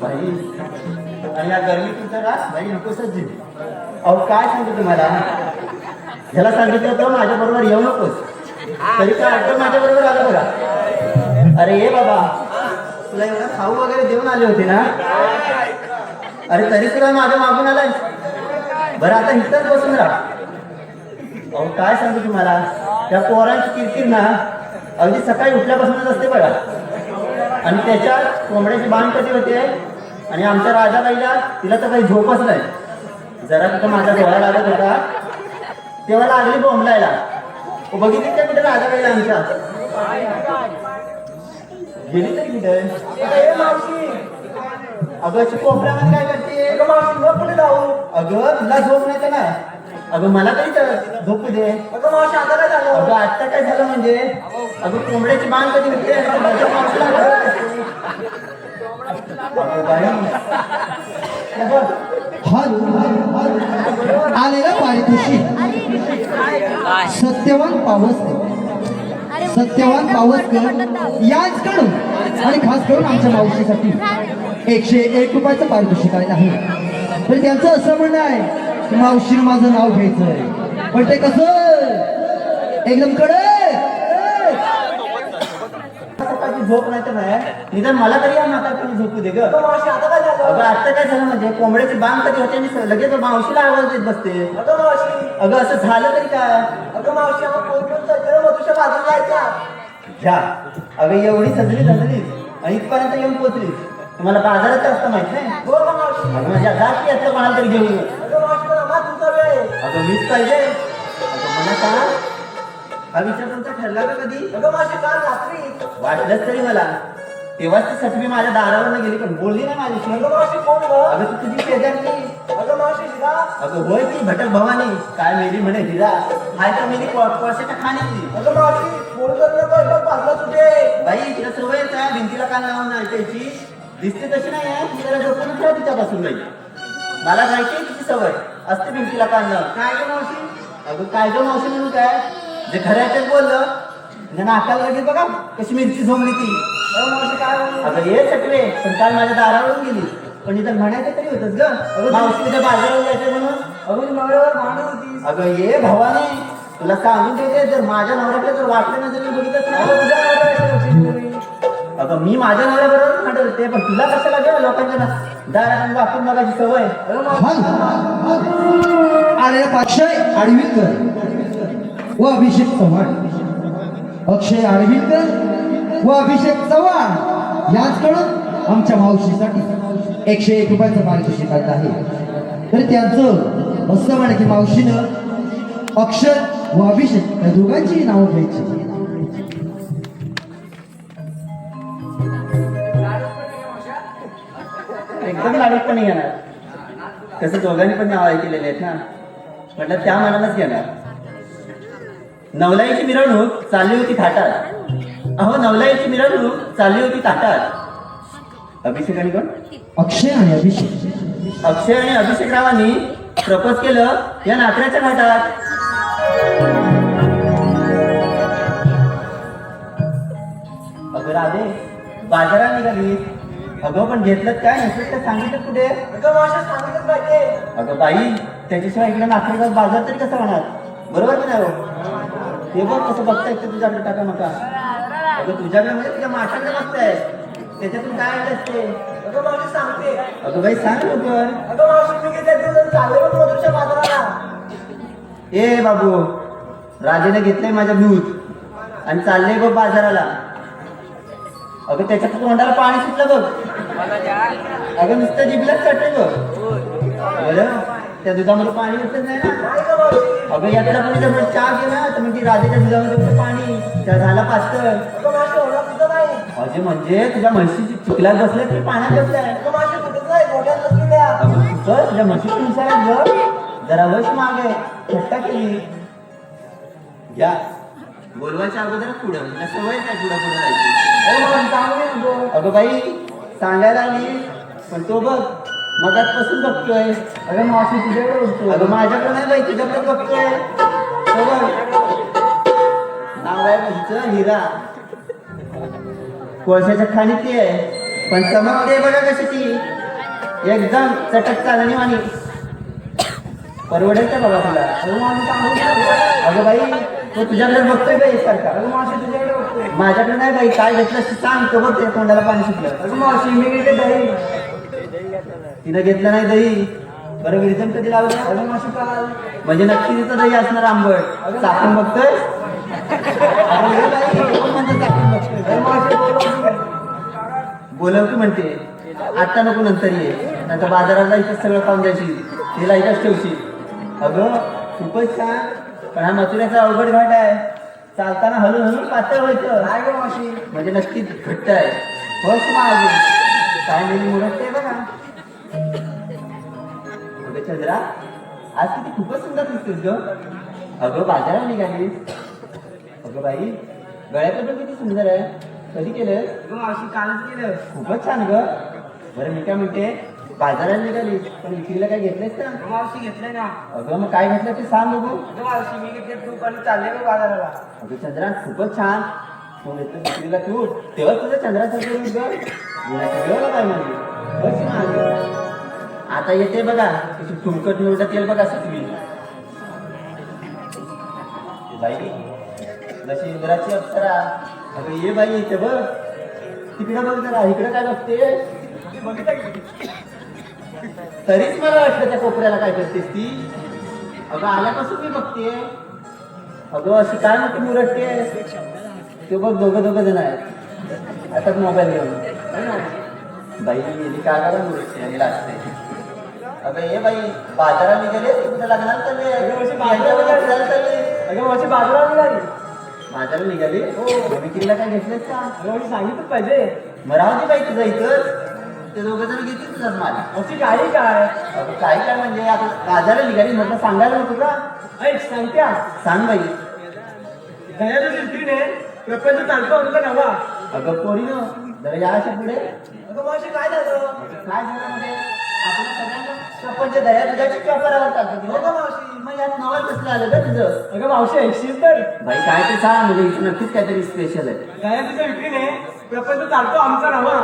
बाई आणि या गरमीतून तर रास बाई नकोच जीव अहो काय सांगू तुम्हाला? ह्याला सांगितलं होतं माझ्या बरोबर येऊ नकोस. तरी काय अड्डा माझ्या बरोबर आलं बघा. अरे ये बाबा तुला एवढा खाऊ वगैरे देऊन आले होते ना? अरे तरी तुला माझ्या मागून आलाय. बरं आता इथंच बसून राहा. अहो काय सांगू तुम्हाला? त्या पोरांची किरकिर ना अगदी सकाळी उठल्यापासूनच असते बघा. आणि त्याच्यात कोंबड्याची बाण कशी होते? आणि आमच्या राजाबाईला तिला तर काही झोपच नाही. जरा कुठं माझा डोळा लागत होता. तेव्हा लागली बोंबलायला. बघितली का कुठे राजाबाईला आमच्या? गेली तरी कुठे? अगं अशी कोपऱ्यामध्ये काय करते? अगं तुला झोप नाही तर नाही. अगं मला तरी तर झोपू दे. अगं आता काय झालं? म्हणजे? अगं कोंबड्याची बाण कधी होते? माझ्या मावशीला घरात असते. अगं बाई. अगं, हा आलेला पारितोषिक सत्यवान पावसकर. सत्यवान पावसकर याचकडून आणि खास करून आमच्या मावशीसाठी. एकशे एक रुपयाचं पारितोषिक आलेलं आहे. तर त्यांचं असं म्हणणं आहे की मावशीनं माझं नाव घ्यायचं पण ते कसं? एकदम कडे झोप नाही तर नाही. निदान मला तरी या म्हातारपणी झोपू दे ग. अगं आता काय झालं? म्हणजे कोंबड्याची बाण कधी होते आणि लगेच मावशीला आवाज देत बसते. अगं असं झालं तरी काय? घ्या अगं एवढी सजली सजली आणि इथपर्यंत येऊन पोहोचली तुम्हाला बाजारात असतं माहीत नाही? अगं माझ्या जाती यातलं कोणाला तरी घेऊन ये. अगं मीच पाहिजे. अगं मला हा विचार तुमचा ठरला का कधी? वाटलंच तरी मला. तेव्हाच ती सटवी माझ्या दारावर गेली पण बोलली नाही माझ्याशी. अगं तू तुझी शेजारची अगं होय ती भटक भवानी. काय मेली म्हणे हिरा. हाय तर मेली कोळशाच्या खाण्याची बाई तिला सवयच आहे भिंतीला कान लावून ऐकायची दिसते तशी नाही आहे. ती जरा झोपून ठेवा तिच्यापासून बाई. मला माहिती आहे तिची सवय. असते कान लावून काय गं मावशी? अगं काय गं मावशी म्हणून काय? जे खऱ्यातच बोललं. त्यांना अकाल लगेच बघा कशी मिरची झोमली ती. अगं ये सटवे पण काल माझ्या दारावरून गेली. पण इथं म्हणायचं तरी होतच ग. मावशी उद्या बाजारावर जायचं म्हणून. अगं ये भावाने. तुला सांगून देते जर माझ्या नवऱ्याकडे जर वाटलं नसेल मी बघितच नाही. अगं मी माझ्या नवऱ्याबरोबर ते पण तुला कशाला घ्या लोकांच्या ना- दारात वापरून बघायची सवय. अरे अक्षय आडवीकर व अभिषेक चव्हाण. अक्षय आडवीकर व अभिषेक चव्हाण. याचकडून आमच्या मावशीसाठी एकशे एक रुपयाचं पारितोषिक आहे. तर त्यांचं असं म्हणे की मावशीनं अक्षय व अभिषेक या दोघांची नावं घ्यायची. एकदम लाडूक पण नाही येणार. कसं दोघांनी पण नाव ऐकलेले आहेत ना. म्हटलं त्या मनानच घेणार. नवलाईची मिरवणूक चालली होती थाटात. अहो नवलाईची मिरवणूक चालली होती थाटात. अभिषेक आणि कोण? अक्षय आणि अभिषेक. अक्षय आणि अभिषेक रावांनी प्रपोज केलं या नात्र्याच्या घाटात अगं राधे बाजारात निघाली अगं पण घेतलं काय? नसेल तर सांगितलं कुठे? अगं बाई त्याच्याशिवाय इकडे नागपूरचा बाजार तरी कसा होणार? बरोबर की नाही हो? ते बघ कसं बघताय ते तुझ्याकडे टाका नका. अगं तुझ्याकडे म्हणजे तुझ्या माठाकडे बघताय त्याच्यातून काय आलं असते? अगं बाई सांग लवकर. ए बाबू राजेने घेतलंय माझ्या दूध आणि चाललंय बघ बाजाराला. अगं त्याच्या तोंडाला पाणी सुटलं बघ. अगं नुसतं जिबलाच बघ. बरं त्या दुधामध्ये पाणी उठत नाही ना. अगं यात्रा पण जर चहा गेला तर म्हणजे राजाच्या दुधामध्ये पाणी. त्या झाला पातळ अजे म्हणजे तुझ्या म्हशीची चिखलात बसल्या की पाण्यात बसल्या तुझ्या म्हशीची विचारात ग जरा वश मागे. थट्टा केली. घ्या. बोलवायच्या अगोदर पुढं. तुला सवय काय पुढं पुढं जायची? अगं बाई सांगायला आली पण तो बघ मगातपासून बघतोय. अगं मावशी तुझ्याकडे बघतो अगं माझ्याकडे नाही बाई तुझ्याकडे बघतोय. तो बघ. नाव आहे तुमचं हिरा. कोळशाच्या खाणी ती आहे. पण चमकते बघा कशी ती. एकदम चटक चालणी वाणी परवडेल का बाबा तुला? अगं बाई तो तुझ्याकडे बघतोय बाई सारखा? मावशी तुझ्याकडे बघतोय. माझ्याकडे नाही बाई काय घेतलं ते सांग तो बघ ते तोंडाला पाणी सुटलं. अगं मावशी मी दही. तिनं घेतलं नाही दही. बरं विरजन कधी लावलं? अगं मावशी काल. म्हणजे नक्की तिथं दही असणार आंबट. चाकून बघतोय? अरे बोलव की म्हणते. आता नको नंतर ये. नंतर बाजाराला इथं सगळं पाहून जायची तिला इथंच ठेवशील. अगं खूपच छान. पण हा मथुऱ्याचा अवघड घाट आहे. चालताना हलून हलून पातळ व्हायचं नाही गं मावशी. म्हणजे नक्की घट्ट आहे. बस माझे काय नेहमी मुरत ते बघा. अगं चंद्रा आज किती खूपच सुंदर दिसतेस ग. अगं बाजारात निघाली अगं बाई गळ्याचं पण किती सुंदर आहे. कधी केलं मावशी कालच केलं. खूपच छान ग. बरं मी काय म्हणते बाजारात निघाली. पण विक्रीला काय घेतलंयस का? अगं मावशी घेतलंय ना. अगं मग काय घेतलं ते सांग बघू. अगं मावशी मी घेतले तू पण चालले गं बाजाराला. अगं चंद्रा खूपच छान. तू घेतलं विक्रीला तू. तेव्हा तुझं चंद्रासारखं रूप ग गुणाचं वेळ काय म्हणजे बस ना. आता येते बघा. तिची ठुमकट निवडत येईल बघा सुटवी बाई जशी इंद्राची अप्सरा. अगं ये बाई इथे बघ. तिकडे बघ जरा. इकडे काय बघते बघितलं? तरीच मला वाटलं त्या कोपऱ्याला काय करतेस ती? अगं आल्यापासून मी बघते अगं अशी काय म्हणते मुरटते ते बघ दोघं दोघं जण आहेत. आता मोबाईल घेऊन? बाई गेली काय करा मुरटते आणि लाजते अगं ये बाई बाजारात निघाले? कुठं लग्नाला चालले? अगं, वर्षी यांच्या बाजारात बरोबर फिरायला चालले? अगं मावशी बाजाराला निघाली. बाजारात निघाली? हो. विक्रीला काय घेतलेस का? अगं सांगितलं पाहिजे. मग राहू दे बाई तुझं इथं. ते दोघं जण घेतील माल मावशी गाडी काय? अगं काय काय म्हणजे आता बाजारात निघाली म्हटलं सांगायला नको का? ऐक सांगत्या सांग बाई. दयाच्या शिल्पीने प्रपंच चालतो आमचा नवा अगं पोरी न जरा या अशा पुढे. अगं मावशी काय झालं? काय झालं म्हणजे आपल्या सगळ्यांना प्रपंच दया दुधाची पेपरावर टाकतो अगं मावशी? मग यात नवल कसलं आलं का तुझं? अगं मावशी ऐकशील तर. बाई काय ते सांग म्हणजे इथं नक्कीच काहीतरी स्पेशल आहे. दयाच्या विक्रीने प्रपंच चालतो आमचा नवा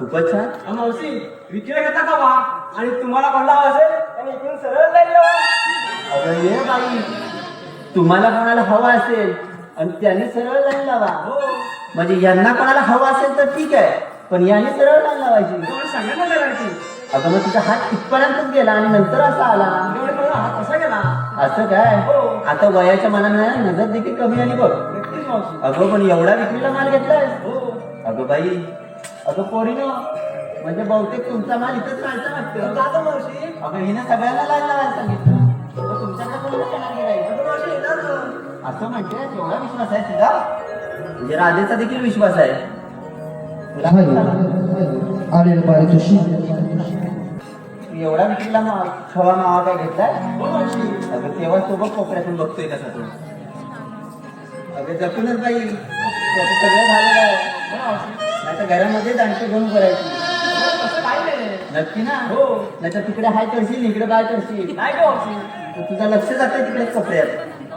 खूपच छान. मावशी विक्रीला घेता का वा आणि तुम्हाला कोणला हवा असेल? आणि इकडून सरळ जाईल. अगं ये बाई. तुम्हाला कोणाला हवा असेल आणि त्यांनी सरळ लाईन लावा हो. म्हणजे यांना कोणाला हवा असेल तर ठीक आहे पण यांनी सरळ लाईन लावायची तुम्हाला अगं मग तुझा हात इथपर्यंतच गेला आणि नंतर असा आला. एवढे मला हात कसा गेला. असं काय? हो. आता वयाच्या मनाने नजर देखील कमी आली बघ. नक्कीच मावशी. अगं पण एवढा विक्रीला माल घेतलाय हो. अगं बाई अगं पोरीनो म्हणजे बहुतेक तुमचा माल इथंच राहायचा वाटतं. मावशी. अगं हिने सगळ्यांना लाईन लावायला सांगितलं. मग तुमच्याकडे कोणी येणार? अगं मावशी येणार ना. असं म्हणते एवढा विश्वास आहे तुझा? म्हणजे राधेचा देखील विश्वास आहे. तुला? आलेलं पारितोषिक एवढा विक्रीला माल खवा मावा काय घेतलाय? हो अगं तेव्हा सोबत कोपऱ्यातून बघतोय कसा तू. अगं जपूनच बाई त्याचं सगळं झालेलं आहे. हो मावशी. तर घरामध्ये दांडके घेऊन करायची नक्की ना? हो. नाही तिकडे हाय करशील इकडे बाय करशील. नाही का मावशी तर तुझं लक्ष जातं तिकडे कपड्यात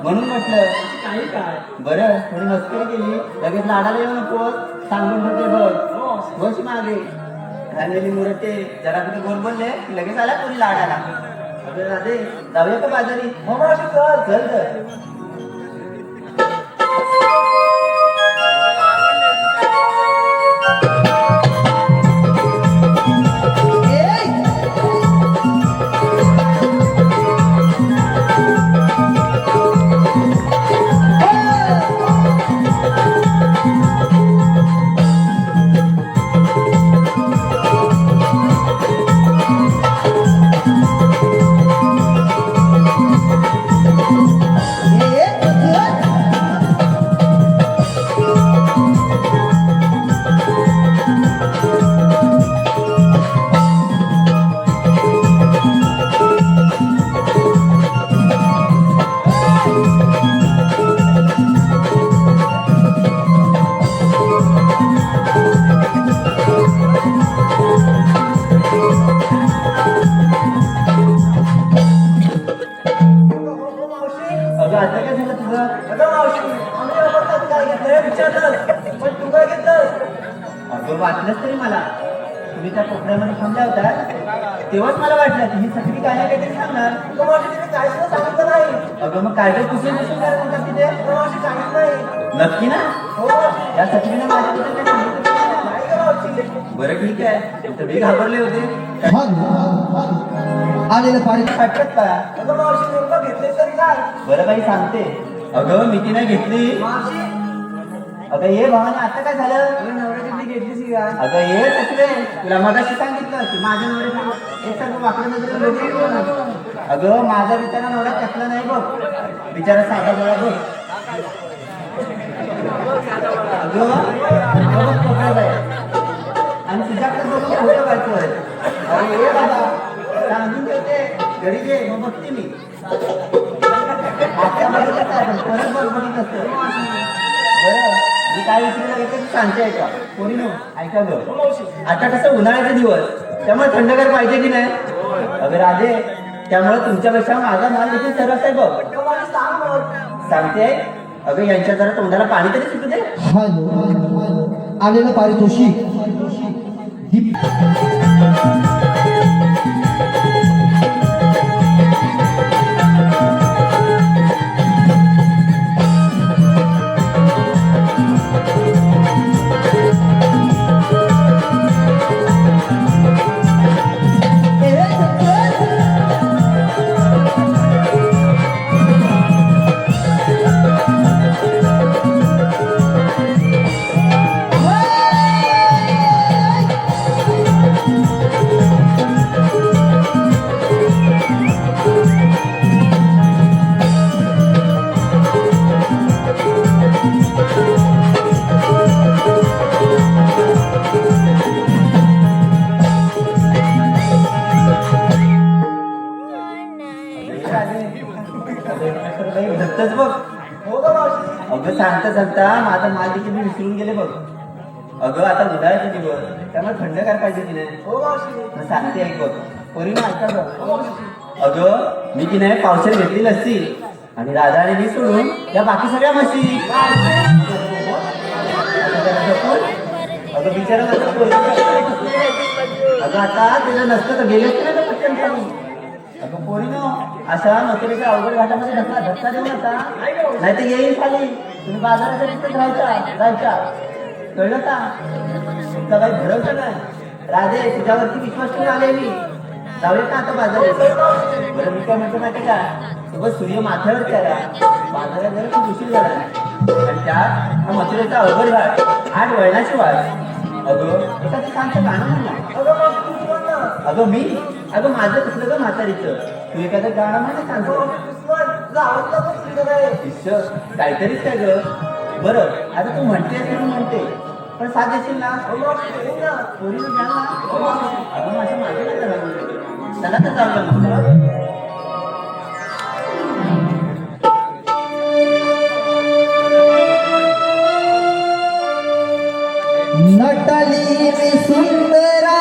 म्हणून म्हटलं काही काय? बरं थोडी मस्करी केली. लगेच लाडाला येऊ नको सांगून ठेवते बघ. हो. बस मागे. घाललेली मुरटे जरा कुठे गोड बोलले की लगेच आला कोणी लाडाला. अगं राधे जाऊया का बाजारी? हो मावशी चल चल. सांगणार मावशी तिने काय सुद्धा सांगितलं नाही. अगं मग काय काय पुसून पुसून काय म्हणतात तिथे. अगं मावशी सांगितलं नाही. नक्की ना? हो मावशी. या सचिनीने माझ्याबद्दल काही सांगितलं नाही ना? नाही गं मावशी. बरं ठीक आहे. घाबरले होते. मग आलेलं पाणी वाटत का अगं मावशी नेमकं घेतले तरी काय बरं काही सांगते. अगं मी ती नाही घेतली. मावशी. अगं ये भावाने आता काय झालं? अगं ये तिकडे. तुला मगाशी सांगितलं की माझ्या नवऱ्याने हे अगं माझा बिचारा नवरा टकला नाही बघ. बिचारा साधा बळा बघ. अगं आणि तुझ्याकडे बघून फोटो काढतोय अरे ये बाबा. सांगून ठेवते. घरी ये मग बघते मी. परत बघ बघित बरं. मी काय विचारलं घेते सांगते ऐका. कोणी नो ऐका गं. आता कसं उन्हाळ्याचे दिवस. त्यामुळे थंडगार पाहिजे की नाही? अगं राधे त्यामुळे तुमच्यापेक्षा माझा माल देखील सरस आहे बघ. सांगते? अगं यांच्या जरा तोंडाला पाणी तरी सुटू दे. आलेलं पारितोषिक. धरतच बघ. हो मावशी अगं सांगता सांगता माझा माल देखील मी विसरून गेले बघ. अगं आता उन्हाळ्याचे दिवस. त्यामुळे थंडगार पाहिजे की नाही हो मावशी मग सांगते ऐक बघ. पोरी ऐका हो मावशी अगं मी की नाही पावसाळ्यात घेतली लस्सी आणि राधा आणि मी सोडून या बाकी सगळ्या म्हशी. अगं बिचारा अगं आता तिला नसतं तर गेले असते अगं पोरी पटकन खाली. अशा नोकरीच्या अवघड घाटामध्ये धक्का धक्का देऊ नका नाही तर येईल खाली. तुम्ही बाजाराच्या तिथेच राहायचा जायच्या कळलं का? तुमचा काही भरवसा नाही. राधे तुझ्यावरती विश्वास ठेवून आले मी. जाऊया का आता बाजारात? बरं मी काय म्हणतो माहिती का? सोबत सूर्य माथ्यावर करा बाजारात जरा खूप उशीर झाला. आणि त्यात हा मथुरेचा अवघड घाट आठ वळणाची वाट. अगं एखादी सांगतं गाणं म्हणला अगं मी? अगं माझं कसलं ग म्हातारीचं? तू एखादं गाणं म्हण सांगतो काहीतरीच काय ग? बरं आता तू म्हणतेस म्हणून म्हणते. पण साथ देशील ना? अगं माझं माझं काय करा चला तर जाऊया नटली मी सुंदरा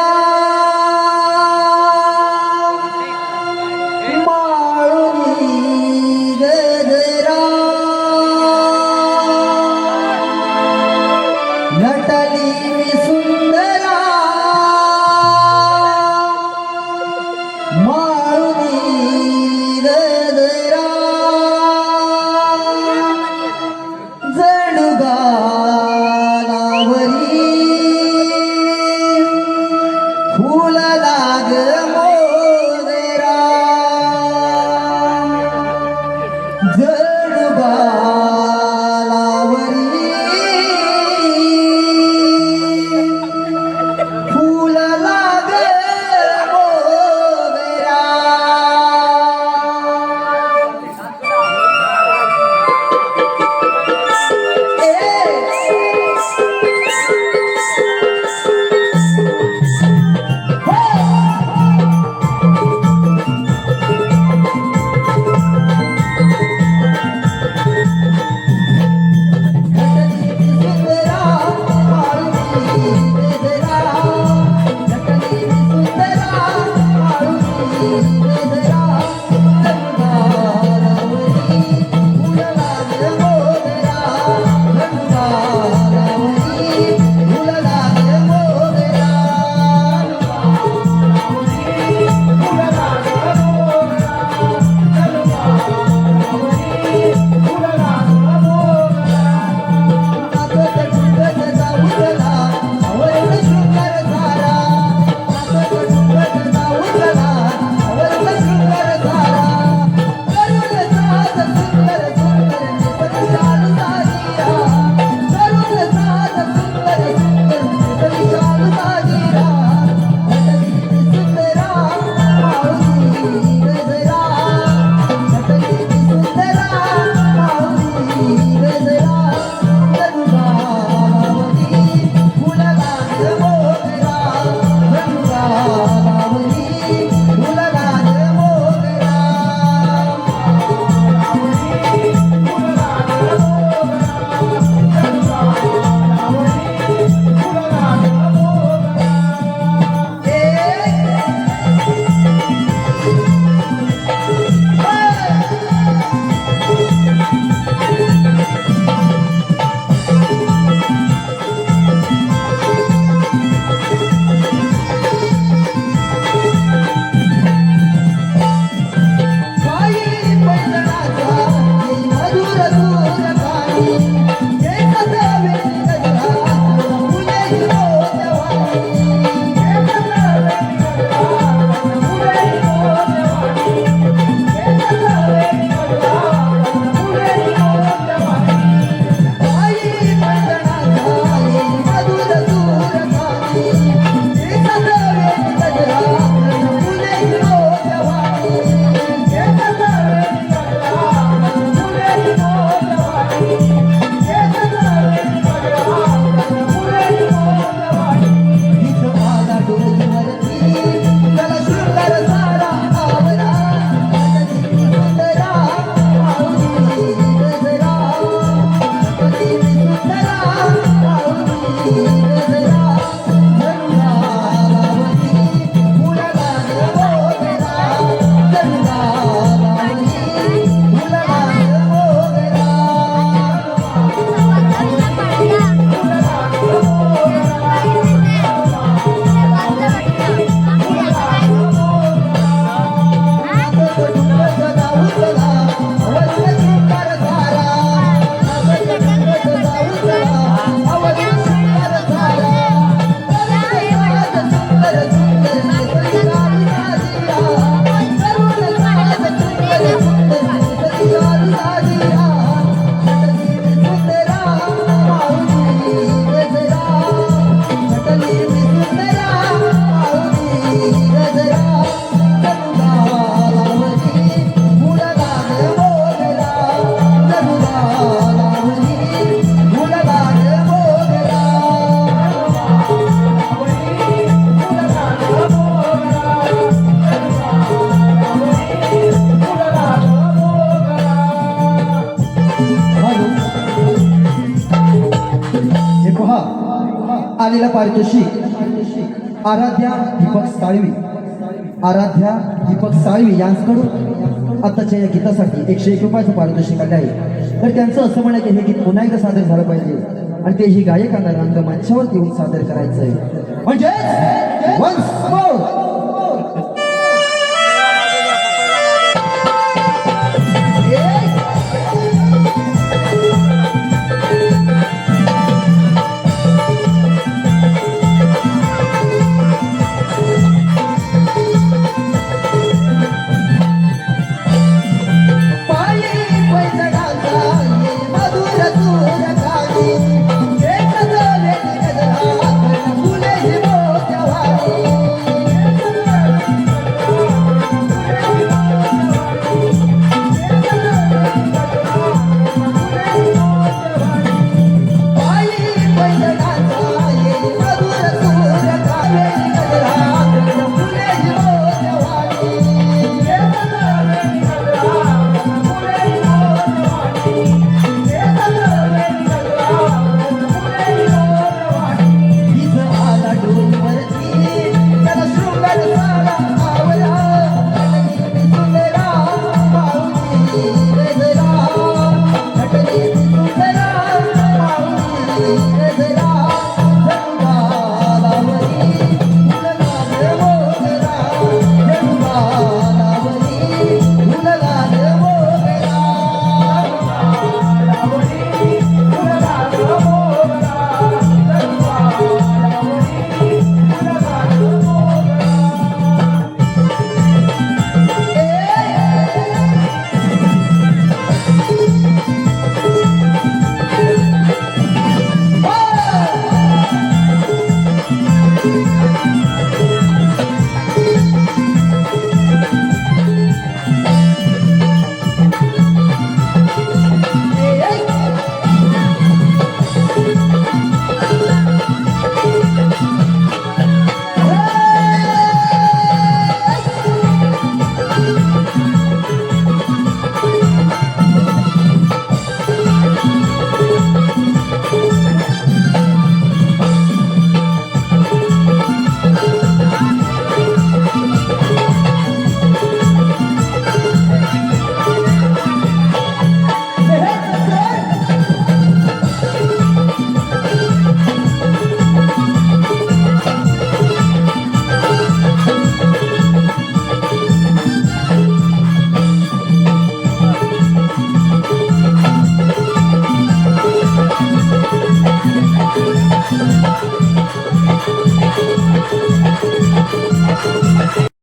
पारितोषिक. आराध्या दीपक साळवी. आराध्या दीपक साळवी यांच्याकडून आताच्या या गीतासाठी एकशे एक रुपयाचं पारितोषिक आले आहे. तर त्यांचं असं म्हणणं की हे गीत पुन्हा एकदा सादर झालं पाहिजे आणि ते ही गायकांना रंगमंचावर येऊन सादर करायचं आहे म्हणजे